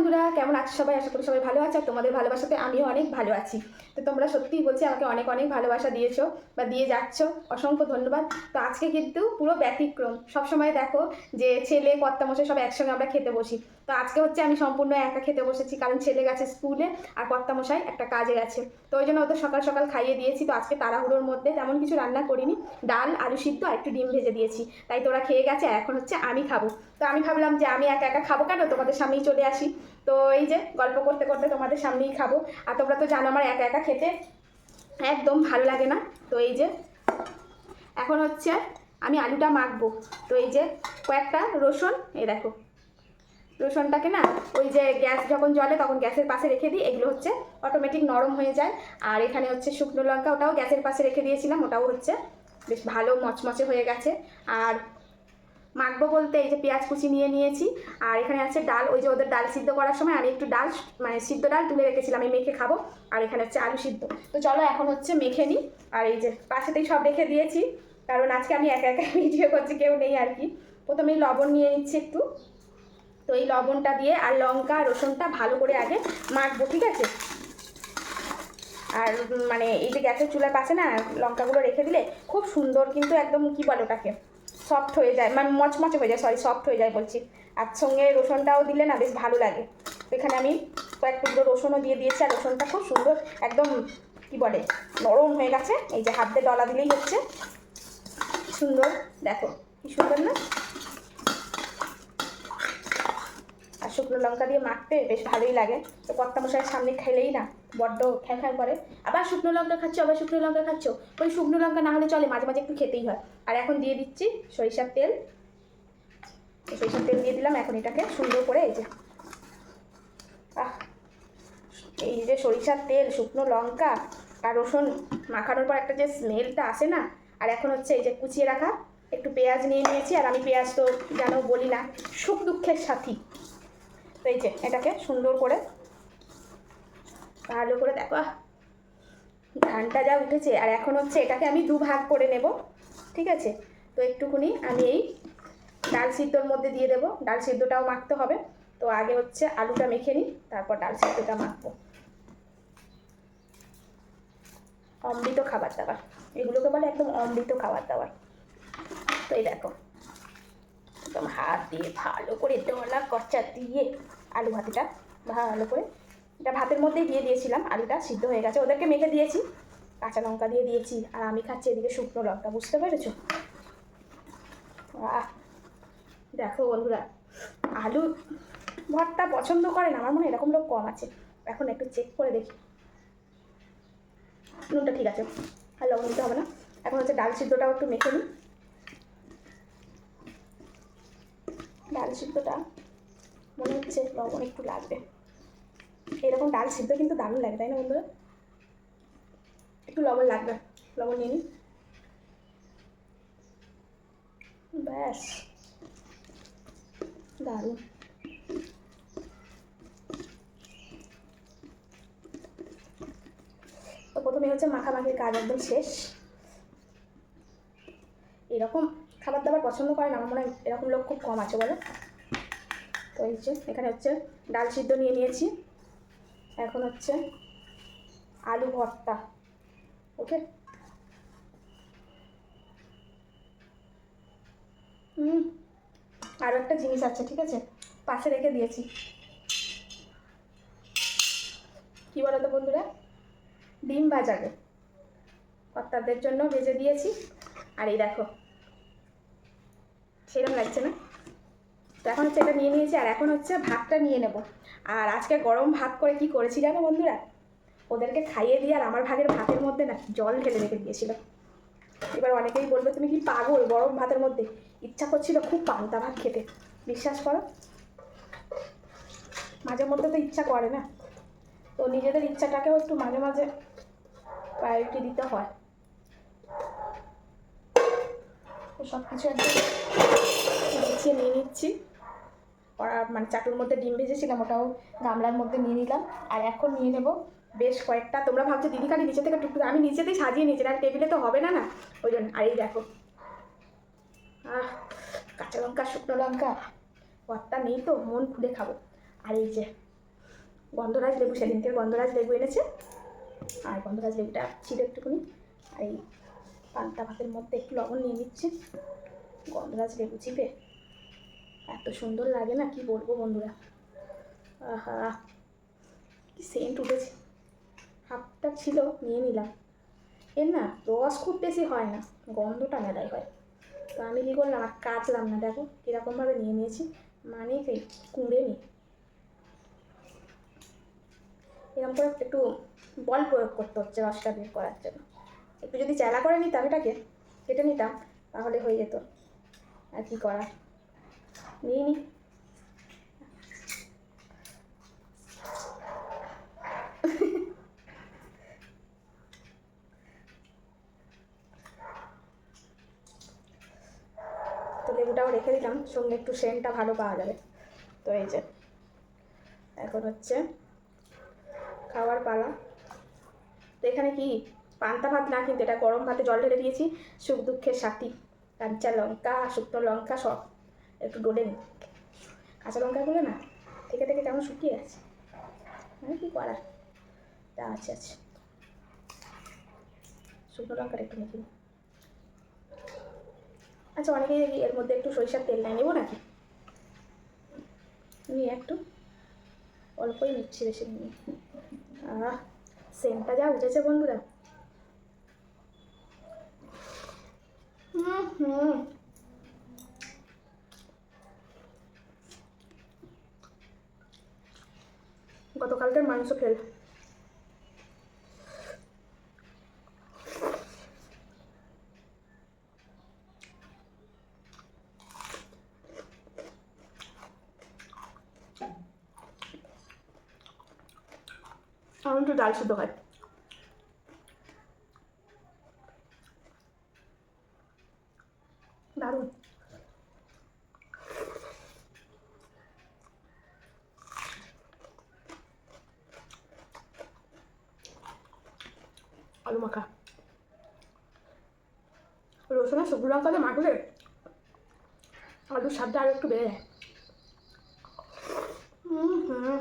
বন্ধুরা, কেমন আছো সবাই? আশা করি সবাই ভালো আছে তোমাদের ভালোবাসাতে আমিও অনেক ভালো আছি। তো তোমরা সত্যিই বলছি আমাকে অনেক অনেক ভালোবাসা দিয়েছ বা দিয়ে যাচ্ছ। অসংখ্য ধন্যবাদ। তো আজকে কিন্তু পুরো ব্যতিক্রম। সবসময় দেখো যে ছেলে কর্তা মশাই সব একসঙ্গে আমরা খেতে বসি। তো আজকে হচ্ছে আমি সম্পূর্ণ একা খেতে বসেছি, কারণ ছেলে গেছে স্কুলে আর কর্তা মশাই একটা কাজে গেছে। তো ওই জন্য ওদের সকাল সকাল খাইয়ে দিয়েছি, তো আজকে তাড়াহুড়োর মধ্যে তেমন কিছু রান্না করিনি। ডাল, আলু সিদ্ধ আর একটু ডিম ভেজে দিয়েছি। তাই তোরা খেয়ে গেছে, এখন হচ্ছে আমি খাব। তো আমি ভাবলাম যে আমি একা একা খাব কেন? তোমাদের সামনেই চলে আসি। তো এই যে গল্প করতে করতে তোমাদের সামনেই খাব। আর তোমরা তো জানো আমার একা একা খেতে একদম ভালো লাগে না। তো এই যে এখন হচ্ছে আমি আলুটা মাখবো। তো এই যে কয়েকটা রসুন, এই দেখো। রসুনটাকে না, ওই যে গ্যাস যখন জ্বলে তখন গ্যাসের পাশে রেখে দিই, এগুলো হচ্ছে অটোমেটিক নরম হয়ে যায়। আর এখানে হচ্ছে শুকনো লঙ্কা, ওটাও গ্যাসের পাশে রেখে দিয়েছিলাম, ওটাও হচ্ছে বেশ ভালো মচমচে হয়ে গেছে। আর মাখবো বলতে এই যে পেঁয়াজ কুচি নিয়ে নিয়েছি, আর এখানে আছে ডাল, ওই যে ওদের ডাল সিদ্ধ করার সময় আমি একটু ডাল মানে সিদ্ধ ডাল তুলে রেখেছিলাম, আমি মেখে খাব, আর এখানে হচ্ছে আলু সিদ্ধ। তো চলো এখন হচ্ছে মেখে নিই, আর এই যে পাশেতেই সব রেখে দিয়েছি, কারণ আজকে আমি একা একা ভিডিও করছি, কেউ নেই আর কি। প্রথমেই লবণ নিয়ে নিচ্ছি একটু। তো এই লবণটা দিয়ে আর লঙ্কা, রসুনটা ভালো করে আগে মাখবো, ঠিক আছে? আর মানে এই যে গ্যাসের চুলার পাশে না লঙ্কাগুলো রেখে দিলে খুব সুন্দর কিন্তু একদম কি বলে ওটাকে? সফট হয়ে যায় মানে মচমচে হয়ে যায়, সরি, সফট হয়ে যায় বলছি। আর সঙ্গে রসুনটাও দিলে না বেশ ভালো লাগে। এখানে আমি কয়েক টুকরো রসুনও দিয়ে দিয়েছি, আর রসুনটা খুব সুন্দর একদম কি বলে, নরম হয়ে গেছে। এই যে হাত ডলা দিলেই হচ্ছে। সুন্দর, দেখো, কি সুন্দর না আর শুকনো লঙ্কা দিয়ে মাখতে বেশ ভালোই লাগে। তো কর্তা মশাইয়ের সামনে খেলেই না, বড্ড খ্যাঁ খ্যাঁ করে। আবার শুকনো লঙ্কা খাচ্ছ, আবার শুকনো লঙ্কা খাচ্ছ। ওই শুকনো লঙ্কা না হলে চলে, মাঝে মাঝে একটু খেতেই হয়। আর এখন দিয়ে দিচ্ছি সরিষার তেল। সরিষার তেল দিয়ে দিলাম, এখন এটাকে সুন্দর করে এই যে এই যে সরিষার তেল, শুকনো লঙ্কা আর রসুন মাখানোর পর একটা যে স্মেলটা আসে না, আর এখন হচ্ছে এই যে কুচিয়ে রাখা। একটু পেঁয়াজ নিয়ে নিয়েছি, আর আমি পেঁয়াজ তো জানো বলি না, সুখ দুঃখের সাথী। এই যে, এটাকে সুন্দর করে ভালো করে দেখো ধানটা যা উঠেছে, আর এখন হচ্ছে এটাকে আমি দু ভাগ করে নেব, ঠিক আছে? তো একটুখানি আমি এই ডাল সিদ্ধর মধ্যে দিয়ে দেবো, ডাল সিদ্ধটাও মাখতে হবে। তো আগে হচ্ছে আলুটা মেখে নিই, তারপর ডাল সিদ্ধটা মাখবো। অমৃত খাবার দাবার, এগুলোকে বলে একদম অমৃত খাবার দাবার। তো এই দেখো। একদম হাত দিয়ে ভালো করে ডলা কচা দিয়ে আলু ভাতিটা ভালো করে এটা ভাতের মধ্যেই দিয়ে দিয়েছিলাম, আলুটা সিদ্ধ হয়ে গেছে। ওদেরকে মেখে দিয়েছি, কাঁচা লঙ্কা দিয়ে দিয়েছি, আর আমি খাচ্ছি এদিকে শুকনো লঙ্কা, বুঝতে পেরেছ? দেখো বন্ধুরা, আলু ভর্তা পছন্দ করে না, আমার মনে এরকম লোক কম আছে। এখন একটু চেক করে দেখি। নুনটা ঠিক আছে, আর লবণ দিতে হবে না। এখন হচ্ছে ডাল সিদ্ধটাও একটু মেখে নিই। ডাল সিদ্ধটা মনে হচ্ছে লবণ একটু লাগবে। এরকম ডাল সিদ্ধ কিন্তু দারুণ লাগে, তাই না বন্ধুরা? একটু লবণ লাগবে, লবণ নিয়ে নিই। ব্যাস, দারুণ। তো প্রথমে হচ্ছে মাখামাখির কাজ একদম শেষ এরকম দাবার পছন্দ করে না আমার মনে হয় এরকম লোক খুব কম আছে, বলো? তো এই যে, এখানে হচ্ছে ডাল সিদ্ধ নিয়ে নিয়েছি। এখন হচ্ছে আলু ভর্তা, ওকে? হুম আরও একটা জিনিস আছে, ঠিক আছে? পাশে রেখে দিয়েছি। কী বলো তো বন্ধুরা? ডিম ভাজাবে। কর্তাদের জন্য ভেজে দিয়েছি। আর এই দেখো সেরকম লাগছে না। তো এখন হচ্ছে এটা নিয়ে নিয়েছি, আর এখন হচ্ছে ভাতটা নিয়ে নেব। আর আজকে গরম ভাত করে কি করেছি জানো বন্ধুরা? ওদেরকে খাইয়ে দিয়ে আর আমার ভাগের ভাতের মধ্যে না জল ঢেলে রেখে দিয়েছিল। এবার অনেকেই বলবে, তুমি কি পাগল গরম ভাতের মধ্যে? ইচ্ছা করছিল খুব পান্তা ভাত খেতে। বিশ্বাস করো? মাঝে মধ্যে তো ইচ্ছা করে না। তো নিজেদের ইচ্ছাটাকেও একটু মাঝে মাঝে প্রায়োরিটি দিতে হয়। সব কিছু একদম গুছিয়ে নিয়ে নিচ্ছি। কড়া মানে চাটুর মধ্যে ডিম ভেজেছিলাম, ওটাও গামলার মধ্যে নিয়ে নিলাম। আর এখন নিয়ে নেব বেশ কয়েকটা। তোমরা ভাবছ দিদি খালি নিচে থেকে টুকটুক আমি নিচেতেই সাজিয়ে নিয়েছি আর টেবিলে তো হবে না না। ওই জন্য আর এই দেখো। আহ, কাঁচা লঙ্কা, শুকনো লঙ্কা। ভর্তা নেই তো, মন খুলে খাব। আর এই যে গন্ধরাজ লেবু সেদিনকে গন্ধরাজ লেবু এনেছে। আর গন্ধরাজ লেবুটা ছিল একটুখানি। আর এই পান্তা ভাতের মধ্যে একটু লবণ নিয়ে নিচ্ছে। গন্ধরাজ লেবু চিপে। এত সুন্দর লাগে না, কি বলব বন্ধুরা? আহা, কি সেন্ট উঠেছে। হাফটা ছিল, নিয়ে নিলাম। এর না রস খুব বেশি হয় না, গন্ধটা মেলায় হয়। তো আমি কী করলাম, আর কাচলাম না, দেখো কীরকমভাবে নিয়ে নিয়েছি। মানে সেই কুঁড়ে নি এরকম করে একটু বল প্রয়োগ করতে হচ্ছে রসটা বের করার জন্য। একটু যদি চেলা করে নিতাম এটাকে কেটে নিতাম, তাহলে হয়ে যেত। আর কি করা নিয়ে নি। তো লেবুটাও রেখে দিলাম, সঙ্গে একটু সেন্টটা ভালো পাওয়া যাবে। তো এই যে, এখন হচ্ছে খাওয়ার পালা। তো এখানে কি পান্তা ভাত না কিন্তু, এটা গরম ভাতে জল ঢেলে দিয়েছি সুখ দুঃখের সাথী, কাঁচা লঙ্কা, শুকনো লঙ্কা সব, একটু ডলে নিই। কাঁচা লঙ্কাগুলো না, থেকে থেকে কেমন শুকিয়ে গেছে। মানে কী করার? তা আছে আছে। শুকনো লঙ্কাটা একটু মেখে আচ্ছা অনেকেই এর মধ্যে একটু সরিষার তেল নেয়, নেব নাকি? নিয়ে একটু অল্পই নিচ্ছি বেশি নিয়ে আহ সেন্টটা যা উঠেছে বন্ধুরা হুম হুম গতকালকের মাংস ফেল। আমার একটু ডাল সিদ্ধ হয় দারুণ আলু মাখা রসুনের শুকনো লঙ্কা দিয়ে মাখলে আলুর স্বাদটা আরও একটু বেড়ে যায় হুম হুম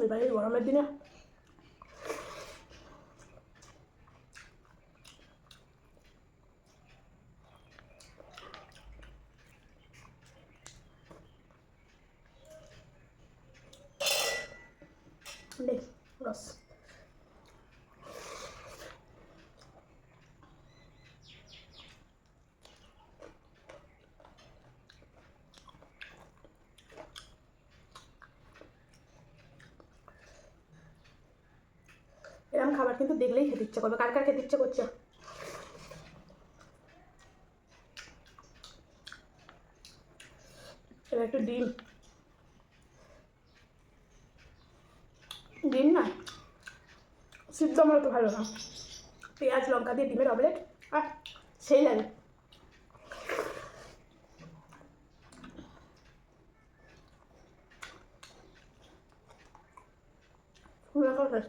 এবারে গরমের দিনে নেই রস এরকম খাবার, কিন্তু দেখলেই খেতে ইচ্ছে করবে। কার কার খেতে ইচ্ছে করছে? একটু ডিম। ডিম না? সিদ্ধ আমার তো ভালো না। পেঁয়াজ, লঙ্কা দিয়ে ডিমের অমলেট আর সেই লাগে লঙ্কা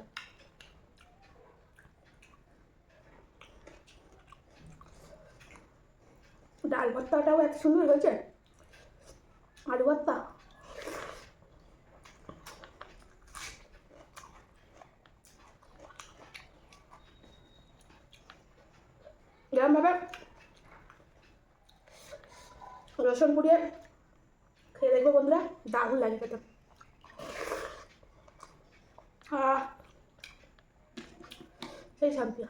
ডাল ভর্তাটাও এত সুন্দর হয়েছে। আলু ভর্তা এরকমভাবে রসুন পুড়িয়ে খেয়ে দেখব বন্ধুরা, দারুণ লাগে খেতে। সেই শান্তি।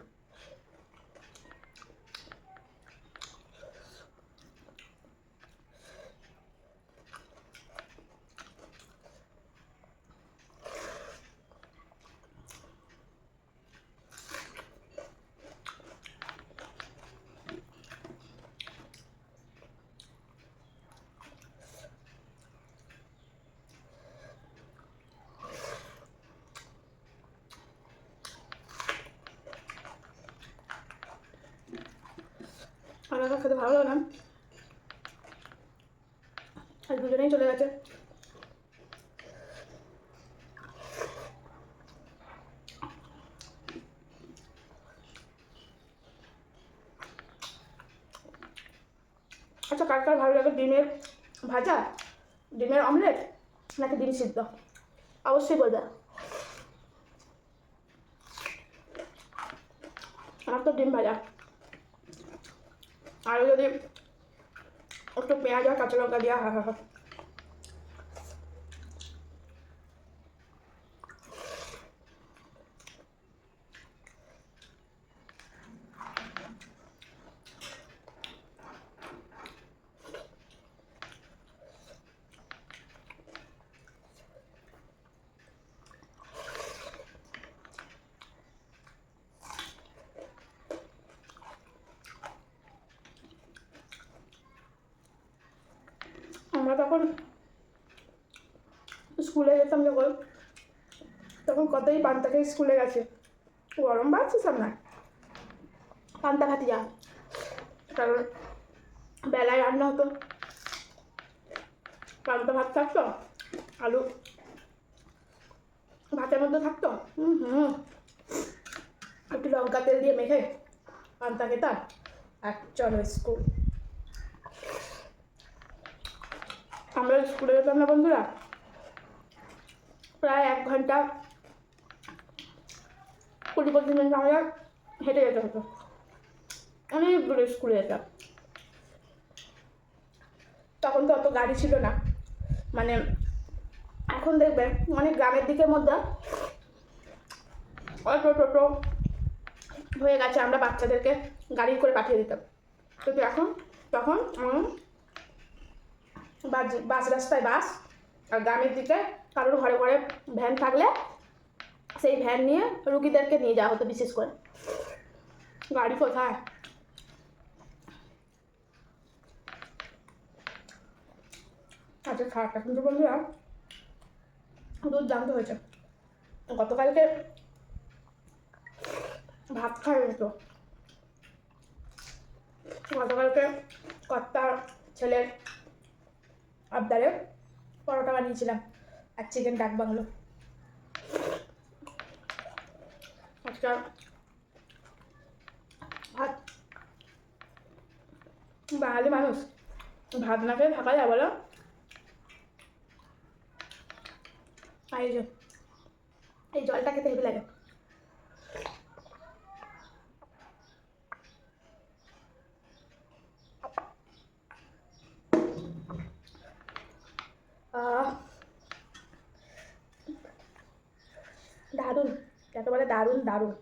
লাগল খেতে ভালো লাগল না আর দুজনেই চলে গেছে। আচ্ছা কার কার ভালো লাগে ডিমের ভাজা? ডিমের অমলেট? নাকি ডিম সিদ্ধ? অবশ্যই বলবে। আমার তো ডিম ভাজা। আর যদি একটু পেঁয়াজ আর কাঁচা লঙ্কা দেওয়া হা হা আমরা তখন স্কুলে যেতাম যখন, তখন কতই পান্তা খেয়ে স্কুলে গেছে। গরম বাড়ছে সব না। পান্তা খাতি যা কারণ বেলায় রান্না হতো। পান্তা ভাত থাকতো, আলু ভাতের মধ্যে থাকতো। হুম হুম। একটু লঙ্কা তেল দিয়ে মেখে পান্তা খেতাম। আর চলো স্কুল। আমরা স্কুলে যেতাম না বন্ধুরা? প্রায় এক ঘণ্টা কুড়ি পঁচিশ মিনিট আমরা হেঁটে যেতে হতো। অনেক দূরে স্কুলে যেতাম। তখন তো অত গাড়ি ছিল না। মানে এখন দেখবে অনেক গ্রামের দিকের মধ্যে অটো, টোটো হয়ে গেছে, আমরা বাচ্চাদেরকে গাড়ি করে পাঠিয়ে দিতাম। কিন্তু এখন তখন বাস রাস্তায় বাস, আর গ্রামের দিকে কারোর ঘরে ঘরে ভ্যান থাকলে সেই ভ্যান নিয়ে রুগীদেরকে নিয়ে যাওয়া হতো বিশেষ করে। গাড়ি কোথায়? আচ্ছা খারাপটা কিন্তু বন্ধুরা দুধ জানতে হয়েছে। গতকালকে ভাত খাই তো গতকালকে কর্তার ছেলের আবদারে পরোটা বানিয়েছিলাম। আর চিকেন ডাক বাংলো। আজকে ভাত। বাঙালি মানুষ। ভাত না খেয়ে থাকা যায় এই জলটা খেতে হেবি লাগে আহ দারুণ যাকে বলে দারুণ।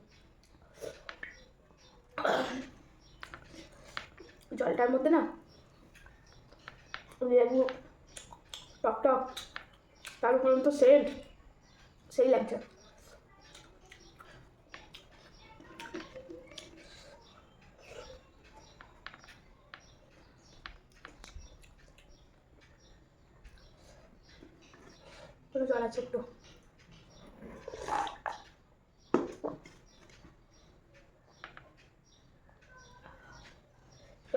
জলটার মধ্যে না লেবু টক টক, তার উপর তো সেন্ট সেই লাগছে। জল আছে একটু।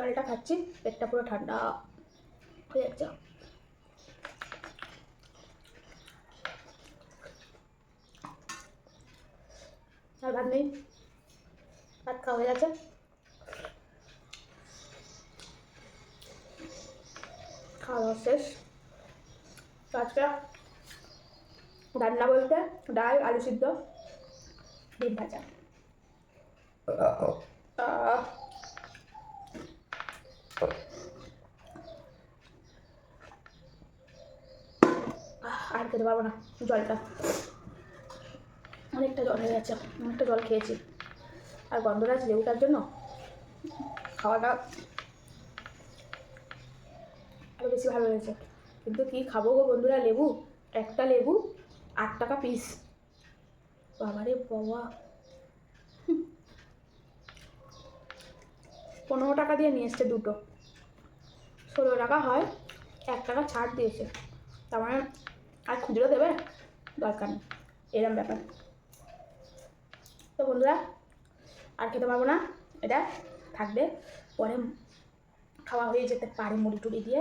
জলটা খাচ্ছি পেটটা পুরো ঠান্ডা হয়ে যাচ্ছে। আর ভাত নেই? ভাত খাওয়া হয়ে গেছে? খাওয়া দাওয়া শেষ। আজকে রান্না বলতে ডাল আলু সিদ্ধ ডিম ভাজা। আহ, আর খেতে পারব না, জলটা। অনেকটা জল হয়ে গেছে, অনেকটা জল খেয়েছি। আর গন্ধরাজ লেবুটার জন্য। খাওয়াটা আরও বেশি ভালো হয়েছে। কিন্তু কি খাব গো বন্ধুরা, লেবু? একটা লেবু, আট টাকা পিস বাবারে বাবা। পনেরো টাকা দিয়ে নিয়ে এসছে দুটো। ষোলো টাকা হয়, এক টাকা ছাড় দিয়েছে। তার মানে আর খুচরো দেবে দরকার নেই, এরম ব্যাপার। তো বন্ধুরা, আর খেতে পারব না, এটা থাকবে পরে খাওয়া হয়ে যেতে পারে মুড়ি টুড়ি দিয়ে।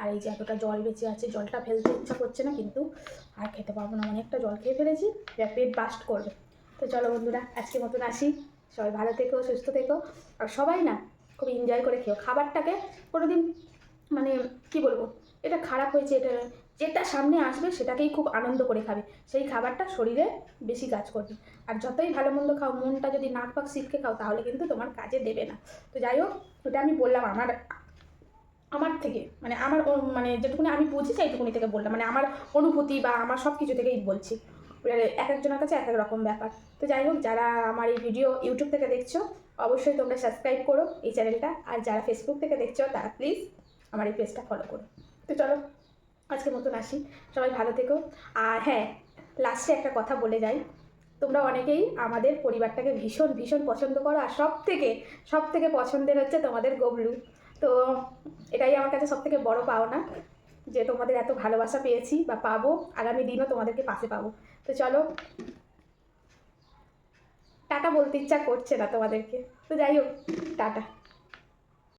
আর এই যে এতটা জল বেঁচে আছে, জলটা ফেলতে ইচ্ছা করছে না কিন্তু আর খেতে পারব না অনেকটা জল খেয়ে ফেলেছি যা পেট বাস্ট করবে। তো চলো বন্ধুরা আজকে মতন আসি। সবাই ভালো থেকো, সুস্থ থেকো। আর সবাই না খুব এনজয় করে খেও খাবারটাকে কোনো দিন মানে কি বলব, এটা খারাপ হয়েছে, এটা যেটা সামনে আসবে সেটাকেই খুব আনন্দ করে খাবে। সেই খাবারটা শরীরে বেশি কাজ করবে। আর যতই ভালো মন্দ খাও, মনটা যদি নাক পাক সিটকে খাও, তাহলে কিন্তু তোমার কাজে দেবে না। তো যাই হোক, ওটা আমি বললাম আমার আমার থেকে মানে আমার মানে যেটুকুনি আমি বুঝি সেইটুকুনি থেকে বললাম। মানে আমার অনুভূতি বা আমার সব কিছু থেকেই বলছি। এক একজনের কাছে এক এক রকম ব্যাপার। তো যাই হোক, যারা আমার এই ভিডিও ইউটিউব থেকে দেখছ অবশ্যই তোমরা সাবস্ক্রাইব করো এই চ্যানেলটা আর যারা ফেসবুক থেকে দেখছ, তারা প্লিজ আমার এই পেজটা ফলো করো। তো চলো, আজকের মতন আসি। সবাই ভালো থেকো। আর হ্যাঁ লাস্টে একটা কথা বলে যাই। তোমরা অনেকেই আমাদের পরিবারটাকে ভীষণ ভীষণ পছন্দ করো। আর সব থেকে সব থেকে পছন্দের হচ্ছে তোমাদের গবলু তো এটাই আমার কাছে সব থেকে বড় পাওনা, যে তোমাদের এত ভালোবাসা পেয়েছি বা পাবো, আগামী দিনও তোমাদেরকে পাশে পাবো। তো চলো টাটা বলতে ইচ্ছা করছে না তোমাদেরকে। তো যাই হোক টাটা।